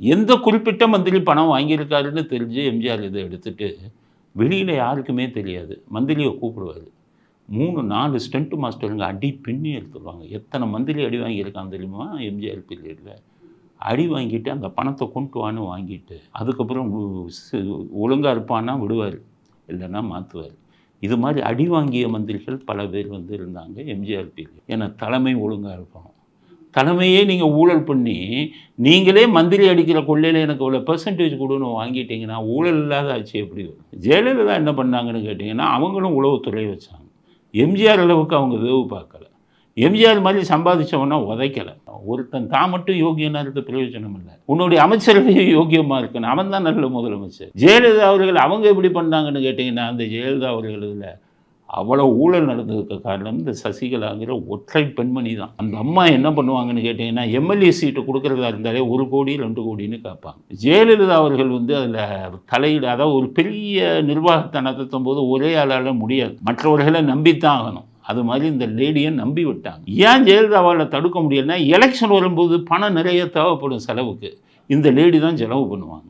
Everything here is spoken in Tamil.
எந்த குறிப்பிட்ட மந்திரி பணம் வாங்கியிருக்காருன்னு தெரிஞ்சு எம்ஜிஆர் இதை எடுத்துட்டு வெளியில் யாருக்குமே தெரியாது. மந்திரியை கூப்பிடுவார். மூணு நாலு ஸ்டண்ட் மாஸ்டருங்க அடி பின்னி எடுத்துருவாங்க. எத்தனை மந்திரி அடி வாங்கியிருக்கான் தெரியுமா? எம்ஜிஆர் பீரியடில். அடி வாங்கிட்டு அந்த பணத்தை கொண்டு வான்னு வாங்கிட்டு அதுக்கப்புறம் ஒழுங்காக இருப்பான்னா விடுவார். இல்லைன்னா மாற்றுவார் இது மாதிரி அடி வாங்கிய மந்திரிகள் பல பேர் வந்து இருந்தாங்க எம்ஜிஆர் பீரியட். ஏன்னா தலைமை ஒழுங்காக இருப்பான் தலைமையே நீங்கள் ஊழல் பண்ணி நீங்களே மந்திரி அடிக்கிற கொள்ளையில் எனக்கு இவ்வளோ பெர்சன்டேஜ் கொடுன்னு வாங்கிட்டீங்கன்னா ஊழல் இல்லாத ஆட்சி எப்படி வரும்? ஜெயலலிதா என்ன பண்ணாங்கன்னு கேட்டிங்கன்னா அவங்களும் உளவுத்துறை வச்சாங்க. எம்ஜிஆர் அளவுக்கு அவங்க வேவு பார்க்கல. எம்ஜிஆர் மாதிரி சம்பாதிச்சவனா உதைக்கலை. ஒருத்தன் தான் மட்டும் யோகியனா இருக்க பிரயோஜனம் இல்லை. உன்னுடைய அமைச்சர்களையும் யோகியமாக இருக்கணும். அவன் தான் நல்ல முதலமைச்சர். ஜெயலலிதா அவர்கள் அவங்க எப்படி பண்ணாங்கன்னு கேட்டிங்கன்னா அந்த ஜெயலலிதா அவர்கள் இதில் அவ்வளோ ஊழல் நடந்ததுக்கு காரணம் இந்த சசிகலாங்கிற ஒற்றை பெண்மணி தான். அந்த அம்மா என்ன பண்ணுவாங்கன்னு கேட்டிங்கன்னா எம்எல்ஏ சீட்டு கொடுக்குறதா இருந்தாலே ஒரு கோடி ரெண்டு கோடின்னு கேட்பாங்க. ஜெயலலிதா அவர்கள் வந்து அதில் தலையீடு அதாவது ஒரு பெரிய நிர்வாகத்தை நடத்தும் போது ஒரே ஆளால் முடியாது. மற்றவர்களை நம்பித்தான் ஆகணும். அது மாதிரி இந்த லேடியை நம்பி விட்டாங்க. ஏன் ஜெயலலிதாவால் தடுக்க முடியலன்னா எலெக்ஷன் வரும்போது பணம் நிறைய தேவைப்படும் செலவுக்கு. இந்த லேடி தான் செலவு பண்ணுவாங்க.